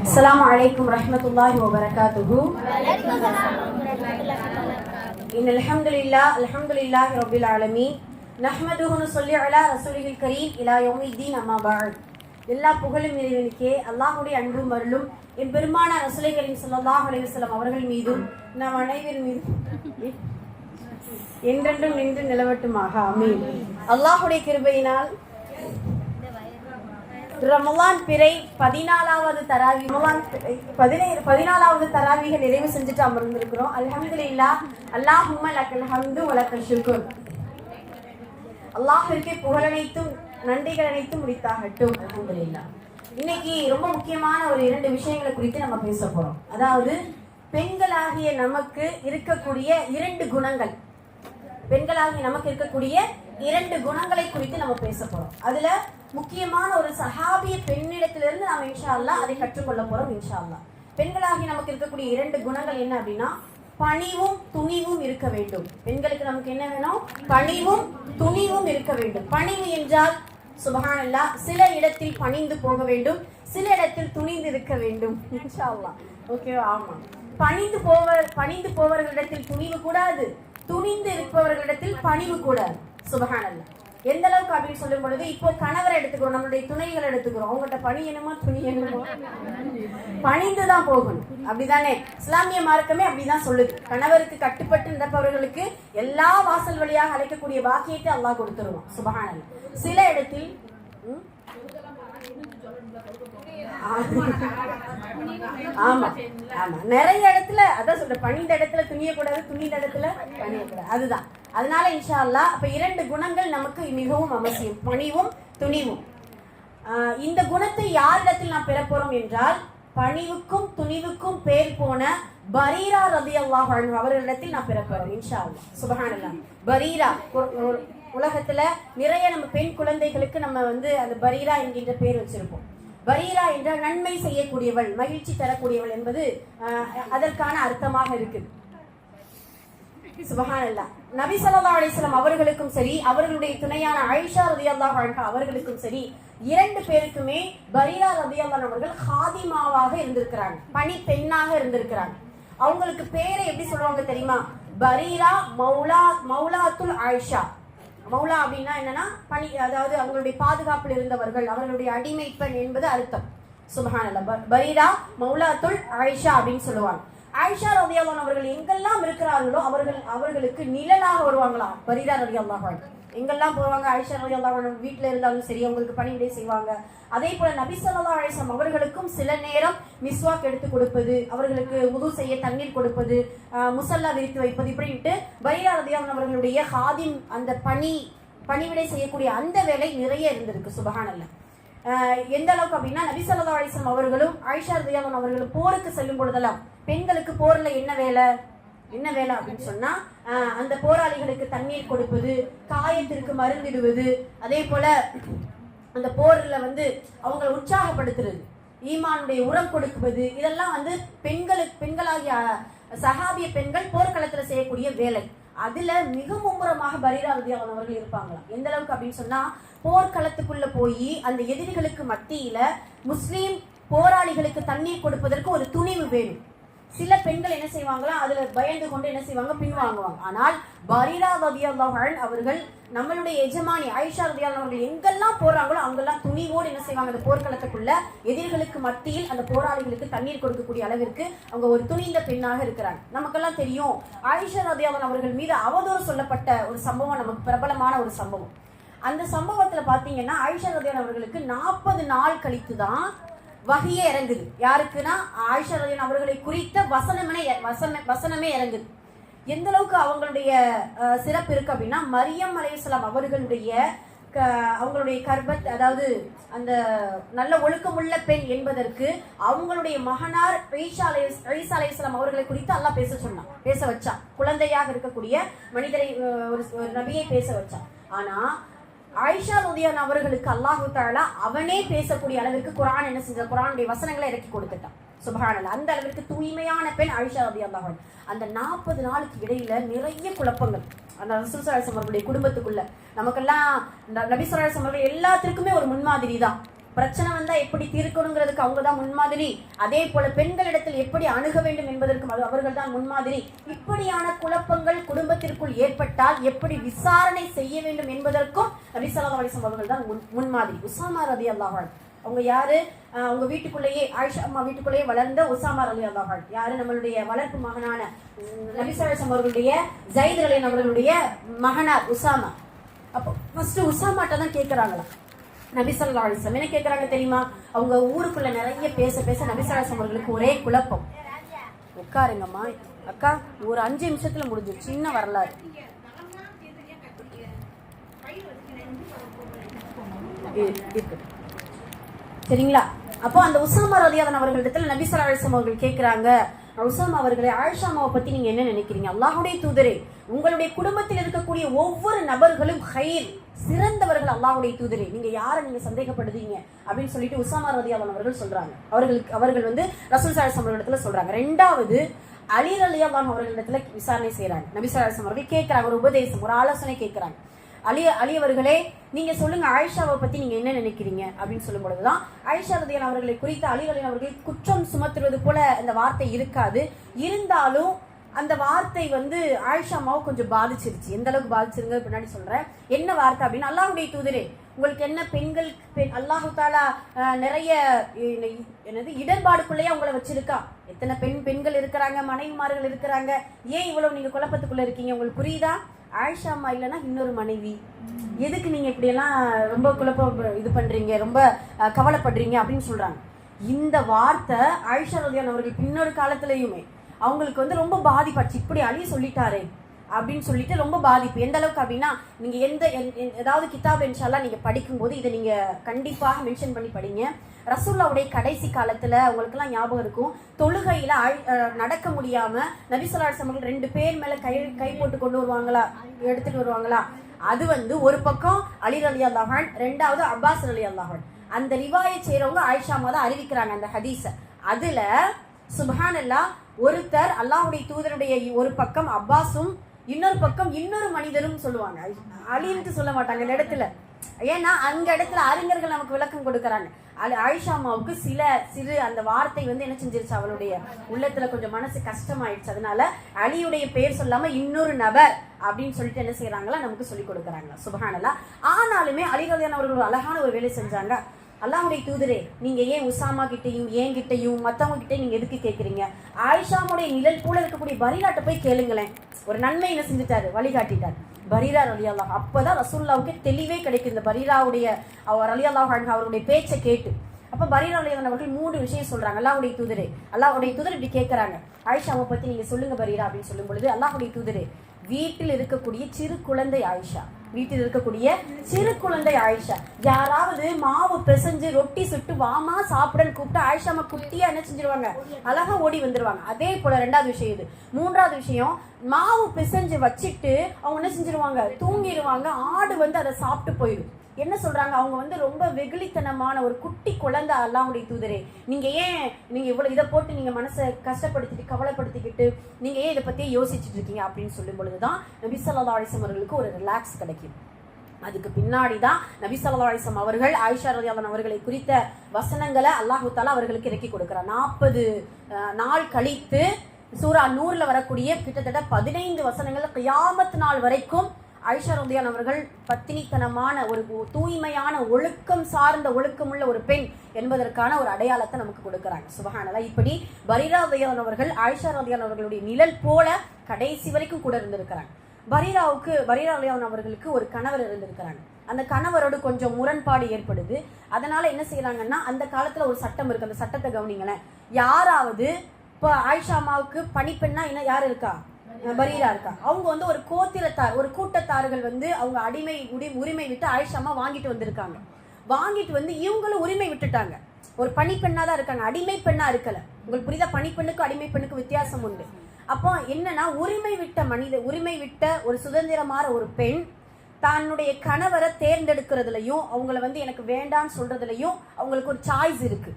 السلام عليكم ورحمة الله وبركاته إن الحمد لله الحمد لله رب العالمين نحمده ونصلي على رسوله الكريم إلى يوم الدين أما بعد எல்லா புகழும் இறைவனுக்கே அல்லாஹுடைய அன்பும் அருளும் என் பெருமான ரசுலைகளின் ஸல்லல்லாஹு அலைஹி வஸல்லம் அவர்கள் மீதும் நம் அனைவர் மீதும் என்றென்றும் நின்று நிலவட்டுமாக அமீன் அல்லாஹுடைய கிருபையினால் ரமலான் பிறை பதினாலாவது தராவி ரமலான் பிறை பதினாலாவது தராவிக நிறைவு செஞ்சுட்டு அமர்ந்திருக்கிறோம். அல்ஹம்துலில்லாஹ் அல்லாஹும்ம லக்கல் ஹம்து வலக்கல் ஷுக்குர் அல்லாஹிற்கு புகழனைத்தும் நன்றிகள் அனைத்தும் முடித்தாகட்டும் அல்ஹம்துலில்லாஹ் இன்னைக்கு ரொம்ப முக்கியமான ஒரு இரண்டு விஷயங்களை குறித்து நம்ம பேச போறோம். அதாவது பெண்களாகிய நமக்கு இருக்கக்கூடிய இரண்டு குணங்கள். பெண்களாகிய நமக்கு இருக்கக்கூடிய இரண்டு குணங்களை குறித்து நம்ம பேச போறோம். அதுல முக்கியமான ஒரு சஹாபிய பெண்ணிடத்திலிருந்து நாம் இன்ஷா அல்லா அதை கற்றுக்கொள்ள போறோம் இன்ஷா பெண்களாகி நமக்கு இருக்கக்கூடிய இரண்டு குணங்கள் என்ன அப்படின்னா பணிவும் துணிவும் இருக்க வேண்டும். பெண்களுக்கு நமக்கு என்ன வேணும்? பணிவும் துணிவும் இருக்க வேண்டும். பணிவு என்றால் சுபஹானல்லா சில இடத்தில் பணிந்து போக வேண்டும் சில இடத்தில் துணிந்து இருக்க வேண்டும். இன்ஷா அல்லாஹ் ஓகேவா ஆமா. பணிந்து போவர் பணிந்து போவர்களிடத்தில் துணிவு கூடாது. துணிந்து இருப்பவர்களிடத்தில் பணிவு கூடாது. சுபஹானல்லா எந்த அளவுக்கு அப்படின்னு சொல்லும் பொழுது இப்போ கணவரை எடுத்துக்கிறோம் நம்மளுடைய துணைகளை எடுத்துக்கிறோம். அவங்ககிட்ட பணி என்னமோ துணி என்னமோ? பணிந்து தான் போகணும். அப்படிதானே? இஸ்லாமிய மார்க்கமே அப்படிதான் சொல்லுது. கணவருக்கு கட்டுப்பட்டு நடப்பவர்களுக்கு எல்லா வாசல் வழியாக அழைக்கக்கூடிய பாக்கியத்தை அல்லாஹ் கொடுத்துருவோம் சுபஹானல்லா சில இடத்தில் ம்? ஆமா ஆமா. நிறைய இடத்துல அதான் சொல்ற பணிந்த இடத்துல துணியக்கூடாது துணிந்த இடத்துல பணியக்கூடாது. அதுதான். அதனால இன்ஷா அல்லா அப்ப இரண்டு குணங்கள் நமக்கு மிகவும் அவசியம். பணிவும் துணிவும். இந்த குணத்தை யாரிடத்தில் நாம் பெறப்போறோம் என்றால் பணிவுக்கும் துணிவுக்கும் பேர் போன பரீரா ரதி அல்லாஹ் அவர்களிடத்தில் நான் பெறப்போறோம் இன்ஷா அல்லா சுபஹானல்லாஹ். பரீரா உலகத்துல நிறைய நம்ம பெண் குழந்தைகளுக்கு நம்ம வந்து அந்த பரீரா என்கின்ற பேர் வச்சிருப்போம். பரீரா என்றால் நன்மை செய்யக்கூடியவள் மகிழ்ச்சி தரக்கூடியவள் என்பது அதற்கான அர்த்தமாக இருக்குது. சுபஹானல்லா நபி ஸல்லல்லாஹு அலைஹி அவர்களுக்கும் சரி அவர்களுடைய துணையான ஆயிஷா ரலியல்லாஹு அன்ஹா அவர்களுக்கும் சரி இரண்டு பேருக்குமே பரீரா ரலியல்லாஹு அவர்கள் ஹாதிமாவாக இருந்திருக்கிறாங்க பணி பெண்ணாக இருந்திருக்கிறாங்க. அவங்களுக்கு பேரை எப்படி சொல்லுவாங்க தெரியுமா? பரீரா மௌலா மௌலாத்துல் ஆயிஷா. மௌலா அப்படின்னா என்னன்னா பணி அதாவது அவங்களுடைய பாதுகாப்பில் இருந்தவர்கள் அவர்களுடைய அடிமை பெண் என்பது அர்த்தம். சுபஹானல்லா ப- பரீரா மௌலாத்துல் ஆயிஷா அப்படின்னு சொல்லுவாங்க. ஆயிஷா ரதியல்லான் அவர்கள் எங்கெல்லாம் இருக்கிறார்களோ அவர்கள் அவர்களுக்கு நிழலாக வருவாங்களாம். பரீரா ரதியல்லாஹ் எங்கெல்லாம் போவாங்க? ஆயிஷா ரதியல்லாஹ் வீட்டில் இருந்தாலும் சரி அவங்களுக்கு பணிவிடை செய்வாங்க. அதே போல நபி ஸல்லல்லாஹு அலைஹி அவர்களுக்கும் சில நேரம் மிஸ்வாக் எடுத்து கொடுப்பது அவர்களுக்கு உது செய்ய தண்ணீர் கொடுப்பது முசல்லா விரித்து வைப்பது இப்படின்ட்டு பரிதா ரதியல்லான் அவர்களுடைய ஹாதிம் அந்த பணி பணிவிடை செய்யக்கூடிய அந்த வேலை நிறைய இருந்திருக்கு சுபஹானல்லாஹ் எந்த அளவுக்கு அப்படின்னா நபி ஸல்லல்லாஹு அலைஹி அவர்களும் ஆயிஷா ரலியல்லாஹு அவர்களும் போருக்கு செல்லும் பொழுதெல்லாம் பெண்களுக்கு போர்ல என்ன வேலை? என்ன வேலை அப்படின்னு சொன்னா அந்த போராளிகளுக்கு தண்ணீர் கொடுப்பது காயத்திற்கு மருந்திடுவது அதே போல அந்த போர்ல வந்து அவங்களை உற்சாகப்படுத்துறது ஈமானுடைய உரம் கொடுக்குவது இதெல்லாம் வந்து பெண்களுக்கு பெண்களாகிய சகாபிய பெண்கள் போர்க்களத்துல செய்யக்கூடிய வேலை. அதுல மிக மும்முரமாக பரீரா அவர்கள் இருப்பாங்களாம். எந்த அளவுக்கு அப்படின்னு சொன்னா போர்க்களத்துக்குள்ள போய் அந்த எதிரிகளுக்கு மத்தியில முஸ்லீம் போராளிகளுக்கு தண்ணீர் கொடுப்பதற்கு ஒரு துணிவு வேணும். சில பெண்கள் என்ன செய்வாங்களா அதுல பயந்து கொண்டு என்ன செய்வாங்க பின்வாங்குவாங்க. ஆனால் பரீரா ரதியல்லாஹு அவர்கள் நம்மளுடைய எஜமானி ஐஷா ரதியல்லாஹு அவர்கள் எங்கெல்லாம் போறாங்களோ அங்கெல்லாம் துணிவோடு என்ன செய்வாங்க அந்த போர்க்களத்துக்குள்ள எதிரிகளுக்கு மத்தியில் அந்த போராளிகளுக்கு தண்ணீர் கொடுக்கக்கூடிய அளவிற்கு அவங்க ஒரு துணிந்த பெண்ணாக இருக்கிறாங்க. நமக்கெல்லாம் தெரியும் ஆயிஷா ரதியல்லாஹு அவர்கள் மீது அவதூறு சொல்லப்பட்ட ஒரு சம்பவம் நமக்கு பிரபலமான ஒரு சம்பவம். அந்த சம்பவத்துல பாத்தீங்கன்னா ஆயிஷா ரதியான் அவர்களுக்கு நாற்பது நாள் கழித்து தான் வகையே இறங்குது. யாருக்குன்னா ஆயிஷா அவர்களை குறித்த வசனமே வசனமே இறங்குது. எந்த அளவுக்கு அவங்களுடைய சிறப்பு இருக்கு அப்படின்னா மரியம் அலையுஸ்லாம் அவர்களுடைய க- அவங்களுடைய கர்ப்பத் அதாவது அந்த நல்ல ஒழுக்கமுள்ள பெண் என்பதற்கு அவங்களுடைய மகனார் ஈசா அலை ஈசா அலையாம் அவர்களை குறித்து அல்லாஹ் பேச சொன்னான் பேச வச்சான். குழந்தையாக இருக்கக்கூடிய மனிதரை ஒரு ஒரு நபியை பேச வச்சான். ஆனா ஆயிஷா ரதியான் அவர்களுக்கு அல்லாஹு தாலா அவனே பேசக்கூடிய அளவிற்கு குரான் என்ன செஞ்ச குரானுடைய வசனங்களை இறக்கி கொடுத்துட்டான். சுபஹானல்ல அந்த அளவிற்கு தூய்மையான பெண் ஆயிஷா ரதி அல்லாஹ் அந்த நாற்பது நாளுக்கு இடையில நிறைய குழப்பங்கள். அந்த ரசூல் அவர்களுடைய குடும்பத்துக்குள்ள. நமக்கெல்லாம் ந- அவர்கள் எல்லாத்திற்குமே ஒரு முன்மாதிரி தான். பிரச்சனை வந்தா எப்படி தீர்க்கணுங்கிறதுக்கு அவங்க தான் முன்மாதிரி. அதே போல பெண்களிடத்தில் எப்படி அணுக வேண்டும் என்பதற்கும் அது அவர்கள் தான் முன்மாதிரி. இப்படியான குழப்பங்கள் ஏற்பட்டால் எப்படி விசாரணை செய்ய வேண்டும் என்பதற்கும் நபி ஸல்லல்லாஹு அவர்கள் தான் முன்மாதிரி. உசாமா ரதி அல்லாஹான் அவங்க யாரு? அவங்க வீட்டுக்குள்ளேயே ஆயிஷா அம்மா வீட்டுக்குள்ளேயே வளர்ந்த உசாமா அலி அல்லாஹால் யாரு? நம்மளுடைய வளர்ப்பு மகனான உம், அவர்களுடைய ஜெயித் அலின் அவர்களுடைய மகனார் உசாமா அப்போ ஃபர்ஸ்ட் உசாமாட்ட தான் கேட்கறாங்களா நபிசல்லா ஸல்லல்லாஹு என்ன கேட்கறாங்க தெரியுமா? அவங்க ஊருக்குள்ள நிறைய பேச பேச நபி அவர்களுக்கு ஒரே குழப்பம். உட்காருங்கம்மா. அக்கா ஒரு அஞ்சு நிமிஷத்துல முடிஞ்சு சின்ன வரலாறு. சரிங்களா? அப்போ அந்த உசாமா ரதியாதன் அவர்களிடத்துல நபி ஸல்லல்லாஹு அவர்கள் கேட்கறாங்க உசாமா அவர்களை ஆயிஷாமாவை பத்தி நீங்க என்ன நினைக்கிறீங்க? அல்லாஹுடைய தூதரே உங்களுடைய குடும்பத்தில் இருக்கக்கூடிய ஒவ்வொரு நபர்களும் ஹைர் சிறந்தவர்கள் அல்லாவுடைய தூதரே. நீங்க யாரை நீங்க சந்தேகப்படுதீங்க? அப்படின்னு சொல்லிட்டு உசாமா ரதியாதன் அவர்கள் சொல்றாங்க. அவர்களுக்கு அவர்கள் வந்து ரசூல் சாஹிப் அவர்களிடத்துல சொல்றாங்க. ரெண்டாவது அலி ரலியாவான் அவர்களிடத்துல விசாரணை செய்யறாங்க நபி ஸல்லல்லாஹு அவர்கள் கேட்கிறாங்க ஒரு உபதேசம் ஒரு ஆலோசனை கேட்கிறாங்க. அலி அலி அவர்களே நீங்க சொல்லுங்க ஆயிஷாவை பத்தி நீங்க என்ன நினைக்கிறீங்க? அப்படின்னு சொல்லும் பொழுதுதான் ஆயிஷா ரதியான் அவர்களை குறித்து அலி அலியன் அவர்களை குற்றம் சுமத்துவது போல அந்த வார்த்தை இருக்காது. இருந்தாலும் அந்த வார்த்தை வந்து ஆயிஷாமாவை கொஞ்சம் பாதிச்சிருச்சு. எந்த அளவுக்கு பாதிச்சிருங்க பின்னாடி சொல்றேன். என்ன வார்த்தை அப்படின்னு? அல்லாஹுடைய தூதரே உங்களுக்கு என்ன பெண்கள் பெண் அல்லாஹு தாலா நிறைய என்னது இடர்பாடுக்குள்ளேயே உங்களை வச்சிருக்கா. எத்தனை பெண் பெண்கள் இருக்கிறாங்க மனைவிமார்கள் இருக்கிறாங்க. ஏன் இவ்வளவு நீங்க குழப்பத்துக்குள்ள இருக்கீங்க? உங்களுக்கு புரியுதா? ஆயிஷா அம்மா இல்லைன்னா இன்னொரு மனைவி. எதுக்கு நீங்க இப்படியெல்லாம் ரொம்ப குழப்பம் இது பண்றீங்க? ரொம்ப கவலைப்படுறீங்க அப்படின்னு சொல்றாங்க. இந்த வார்த்தை ஆயிஷா ரதியான் அவர்கள் பின்னொரு காலத்திலையுமே அவங்களுக்கு வந்து ரொம்ப பாதிப்பாச்சு இப்படி அழி சொல்லிட்டாரே அப்படின்னு சொல்லிட்டு ரொம்ப பாதிப்பு. எந்த அளவுக்கு அப்படின்னா நீங்க எந்த ஏதாவது கிதாப் இன்ஷால்லா நீங்க படிக்கும்போது இதை நீங்க கண்டிப்பாக மென்ஷன் பண்ணி படிங்க. ரசூல்லாவுடைய கடைசி காலத்துல உங்களுக்குலாம் ஞாபகம் இருக்கும். தொழுகையில நடக்க முடியாம நபிசல்லாட் சமர்கள் ரெண்டு பேர் மேல கை கை போட்டு கொண்டு வருவாங்களா? எடுத்துட்டு வருவாங்களா? அது வந்து ஒரு பக்கம் அலி அலி அல்லாஹான் ரெண்டாவது அப்பாஸ் அலி அல்லாஹான் அந்த ரிவாயை செய்யறவங்க ஆயிஷாமா தான் அறிவிக்கிறாங்க அந்த ஹதீஸ. அதுல சுபஹானல்லா ஒருத்தர் அல்லாஹுடைய தூதருடைய ஒரு பக்கம் அப்பாஸும் இன்னொரு பக்கம் இன்னொரு மனிதரும் சொல்லுவாங்க. அலின்ட்டு சொல்ல மாட்டாங்க இந்த இடத்துல. ஏன்னா அந்த இடத்துல அறிஞர்கள் நமக்கு விளக்கம் கொடுக்கறாங்க. அது ஆயிஷா அம்மாவுக்கு சில சிறு அந்த வார்த்தை வந்து என்ன செஞ்சிருச்சு? அவளுடைய உள்ளத்துல கொஞ்சம் மனசு கஷ்டமாயிடுச்சு. அதனால அலியுடைய பேர் சொல்லாம இன்னொரு நபர் அப்படின்னு சொல்லிட்டு என்ன செய்யறாங்களா நமக்கு சொல்லி கொடுக்கறாங்களா சுபஹானல்லா ஆனாலுமே அலிகல்யான் அவர்கள் ஒரு அழகான ஒரு வேலை செஞ்சாங்க. அல்லாஹுடைய தூதரே நீங்க ஏன் உசாமா கிட்டையும் ஏன் கிட்டையும் மத்தவங்க கிட்டே நீங்க எதுக்கு கேட்குறீங்க ஆயிஷாமுடைய நிழல் கூட இருக்கக்கூடிய பரிராட்டை போய் கேளுங்களேன். ஒரு நன்மை என்ன செஞ்சுட்டாரு? வழிகாட்டிட்டார். பரீரா அலி அல்லாஹ் அப்பதான் ரசூல்லாவுக்கு தெளிவே கிடைக்கும். இந்த பரீராவுடைய அவர் அலி அல்லாஹ் அவருடைய பேச்சை கேட்டு. அப்ப பரீரா அலி அவர்கள் மூணு விஷயம் சொல்றாங்க. அல்லாஹுடைய தூதரே அல்லாவுடைய தூதர் இப்படி கேட்கறாங்க ஆயிஷாவை பத்தி நீங்க சொல்லுங்க பரீரா அப்படின்னு சொல்லும் பொழுது அல்லாஹ்வுடைய தூதரே வீட்டில் இருக்கக்கூடிய சிறு குழந்தை ஆயிஷா. வீட்டில் இருக்கக்கூடிய சிறு குழந்தை ஆயிஷா. யாராவது மாவு பிசைஞ்சு ரொட்டி சுட்டு வாமா சாப்பிடன்னு கூப்பிட்டு ஆயிஷாமா குட்டியா என்ன செஞ்சிருவாங்க? அழகா ஓடி வந்துருவாங்க. அதே போல ரெண்டாவது விஷயம் இது. மூன்றாவது விஷயம் மாவு பிசைஞ்சு வச்சுட்டு அவங்க என்ன செஞ்சிருவாங்க? தூங்கிடுவாங்க ஆடு வந்து அதை சாப்பிட்டு போயிடும். என்ன சொல்றாங்க? அவங்க வந்து ரொம்ப வெகுளித்தனமான ஒரு குட்டி குழந்தை அல்லாவுடைய தூதரே. நீங்க ஏன் நீங்க இவ்வளவு இதை போட்டு நீங்க மனசை கஷ்டப்படுத்திட்டு கவலைப்படுத்திக்கிட்டு நீங்க ஏன் இதை பத்தியே யோசிச்சுட்டு இருக்கீங்க? அப்படின்னு சொல்லும் பொழுதுதான் நபி ஸல்லல்லாஹு அலைஹி அவர்களுக்கு ஒரு ரிலாக்ஸ் கிடைக்கும். அதுக்கு பின்னாடி தான் நபி ஸல்லல்லாஹு அவர்கள் ஆயிஷா ரதியாவன் அவர்களை குறித்த வசனங்களை அல்லாஹு தாலா அவர்களுக்கு இறக்கி கொடுக்கிறார். நாற்பது நாள் கழித்து சூரா நூறில் வரக்கூடிய கிட்டத்தட்ட பதினைந்து வசனங்கள் கியாமத் நாள் வரைக்கும் ஆயிஷா ரலியல்லாஹு அவர்கள் பத்தினித்தனமான ஒரு தூய்மையான ஒழுக்கம் சார்ந்த ஒழுக்கமுள்ள ஒரு பெண் என்பதற்கான ஒரு அடையாளத்தை நமக்கு கொடுக்குறாங்க. சுபஹானல்லாஹ். இப்படி பரீரா ரலியல்லாஹு அவர்கள் ஆயிஷா ரலியல்லாஹு அவர்களுடைய நிழல் போல கடைசி வரைக்கும் கூட இருந்திருக்கிறாங்க. பரீராவுக்கு பரீரா அலியான் அவர்களுக்கு ஒரு கணவர் இருந்திருக்கிறாங்க. அந்த கணவரோடு கொஞ்சம் முரண்பாடு ஏற்படுது. அதனால என்ன செய்யறாங்கன்னா அந்த காலத்துல ஒரு சட்டம் இருக்கு. அந்த சட்டத்தை கவனிங்களேன். யாராவது இப்போ ஆயிஷா அம்மாவுக்கு பணிப்பெண்ணா என்ன யார் இருக்கா? பரீரா இருக்கா? அவங்க வந்து ஒரு கோத்திரத்தார் ஒரு கூட்டத்தார்கள் வந்து அவங்க அடிமை உரி- உரிமை விட்டு ஆயிஷா வாங்கிட்டு வந்திருக்காங்க. வாங்கிட்டு வந்து இவங்களும் உரிமை விட்டுட்டாங்க. ஒரு பணிப்பெண்ணா தான் இருக்காங்க. அடிமை பெண்ணா இருக்கல. உங்களுக்கு புரியுதா? பணிப்பெண்ணுக்கும் அடிமை பெண்ணுக்கும் வித்தியாசம் உண்டு. அப்போ என்னன்னா உரிமை விட்ட மனித உரிமை விட்ட ஒரு சுதந்திரமான ஒரு பெண் தன்னுடைய கணவரை தேர்ந்தெடுக்கிறதுலையும் அவங்கள வந்து எனக்கு வேண்டாம்னு சொல்றதுலையும் அவங்களுக்கு ஒரு சாய்ஸ் இருக்கு.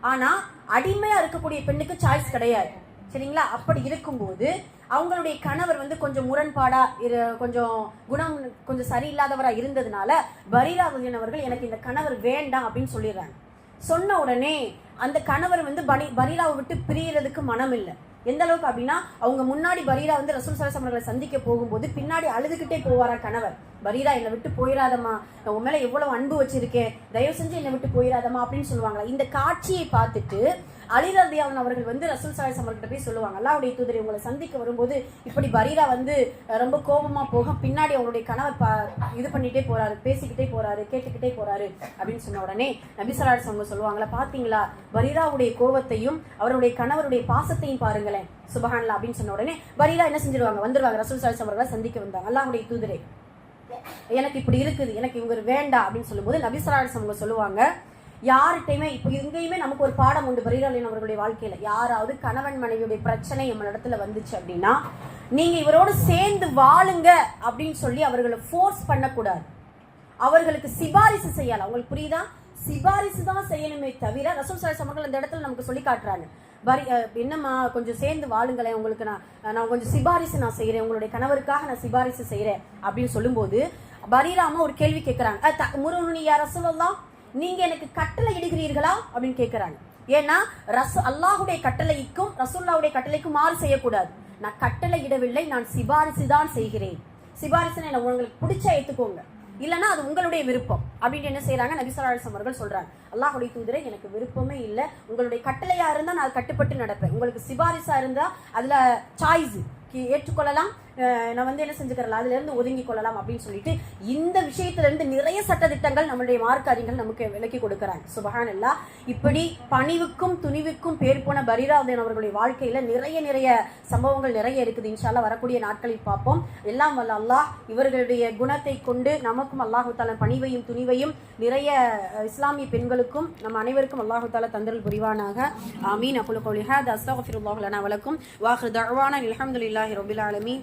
ஆனா அடிமையா இருக்கக்கூடிய பெண்ணுக்கு சாய்ஸ் கிடையாது. சரிங்களா? அப்படி இருக்கும்போது அவங்களுடைய கணவர் வந்து கொஞ்சம் முரண்பாடா இரு கொஞ்சம் குணம் கொஞ்சம் சரியில்லாதவரா இருந்ததுனால பரீரா அவர்கள் எனக்கு இந்த கணவர் வேண்டாம் அப்படின்னு சொல்லிடுறாங்க. சொன்ன உடனே அந்த கணவர் வந்து பனி பரீராவை விட்டு பிரியறதுக்கு மனம் இல்லை எந்த அளவுக்கு அப்படின்னா அவங்க முன்னாடி பரீரா வந்து ரசூல் சலாசம் அவர்களை சந்திக்க போகும்போது பின்னாடி அழுதுகிட்டே போவாரா கணவர். பரீரா என்னை விட்டு போயிடாதம்மா நான் உன் மேலே எவ்வளவு அன்பு வச்சிருக்கேன். தயவு செஞ்சு என்னை விட்டு போயிடாதம்மா அப்படின்னு சொல்லுவாங்களா? இந்த காட்சியை பார்த்துட்டு அலிரதியாவன் அவர்கள் வந்து ரசூல் சலாசம் அவர்கிட்ட போய் சொல்லுவாங்க. அல்லாவுடைய தூதரை உங்களை சந்திக்க வரும்போது இப்படி பரீரா வந்து ரொம்ப கோபமாக போக பின்னாடி அவருடைய கணவர் பா- இது பண்ணிட்டே போறாரு பேசிக்கிட்டே போறாரு கேட்டுக்கிட்டே போறாரு அப்படின்னு சொன்ன உடனே நபிசலாட்ஸ் அவங்க சொல்லுவாங்களா பாத்தீங்களா? பரீராவுடைய கோபத்தையும் அவருடைய கணவருடைய பாசத்தையும் பாருங்களேன். சுபஹான்லா அப்படின்னு சொன்ன உடனே பரீரா என்ன செஞ்சிருவாங்க? வந்துருவாங்க. ரசூல் சலாஸ் அவர்களை சந்திக்க வந்தாங்க. அல்லாவுடைய தூதரை. எனக்கு இப்படி இருக்குது எனக்கு இவங்க வேண்டாம் அப்படின்னு சொல்லும்போது நபிசலாட்ஸ் அவங்க சொல்லுவாங்க யார்கிட்டயுமே இப்போ எங்கேயுமே நமக்கு ஒரு பாடம் உண்டு பரீரலின் அவர்களுடைய வாழ்க்கையில. யாராவது கணவன் மனைவியுடைய பிரச்சனை நம்ம இடத்துல வந்துச்சு அப்படின்னா நீங்க இவரோடு சேர்ந்து வாழுங்க அப்படின்னு சொல்லி அவர்களை ஃபோர்ஸ் பண்ணக்கூடாது. அவர்களுக்கு சிபாரிசு செய்யலாம். அவங்களுக்கு புரியுதா? சிபாரிசு தான் செய்யணுமே தவிர ரசூல் சாய் சமர்கள் அந்த இடத்துல நமக்கு சொல்லி காட்டுறாங்க. பரி என்னம்மா கொஞ்சம் சேர்ந்து வாழுங்களேன் உங்களுக்கு நான் நான் கொஞ்சம் சிபாரிசு நான் செய்கிறேன் உங்களுடைய கணவருக்காக நான் சிபாரிசு செய்கிறேன் அப்படின்னு சொல்லும்போது பரீராம ஒரு கேள்வி கேட்குறாங்க முருகனு யார் ரசூலல்லாம் நீங்கள் எனக்கு கட்டளை இடுகிறீர்களா? அப்படின்னு கேட்குறாங்க ஏன்னா ரசு அல்லாஹுடைய கட்டளைக்கும் ரசூல்லாவுடைய கட்டளைக்கும் மாறு செய்யக்கூடாது. நான் கட்டளை இடவில்லை நான் சிபாரிசு தான் செய்கிறேன் சிபாரிசுன்னு உங்களுக்கு பிடிச்ச ஏற்றுக்கோங்க இல்லைன்னா அது உங்களுடைய விருப்பம். அப்படின்னு என்ன செய்யறாங்க நபிசராசம் அவர்கள் சொல்றாங்க அல்லாஹுடைய தூதரை எனக்கு விருப்பமே இல்லை. உங்களுடைய கட்டளையா இருந்தா நான் கட்டுப்பட்டு நடப்பேன். உங்களுக்கு சிபாரிசா இருந்தா அதுல சாய்ஸ் ஏற்றுக்கொள்ளலாம். நான் வந்து என்ன செஞ்சுக்கிறலாம் அதுல இருந்து ஒதுங்கி கொள்ளலாம் அப்படின்னு சொல்லிட்டு இந்த விஷயத்துல இருந்து நிறைய சட்டதிட்டங்கள் நம்மளுடைய மார்க் அறிஞர்கள் நமக்கு விலக்கி கொடுக்கறாங்க. சுபஹான் இப்படி பணிவுக்கும் துணிவுக்கும் பேர் போன பரீராதன் அவர்களுடைய வாழ்க்கையில நிறைய நிறைய சம்பவங்கள் நிறைய இருக்குது. இன்ஷால்லா வரக்கூடிய நாட்களில் பார்ப்போம். எல்லாம் வல்ல அல்லாஹ் இவர்களுடைய குணத்தை கொண்டு நமக்கும் அல்லாஹு தாலா பணிவையும் துணிவையும் நிறைய இஸ்லாமிய பெண்களுக்கும் நம்ம அனைவருக்கும் அல்லாஹு தாலா தந்தல் புரிவானாக. ஆமீன். அகுலு கோலிஹா ஹாத். அஸ்தக்ஃபிருல்லாஹு லனா வலக்கும். வாஹிர் தஅவானா. அல்ஹம்துலில்லாஹி ரப்பில் ஆலமீன்.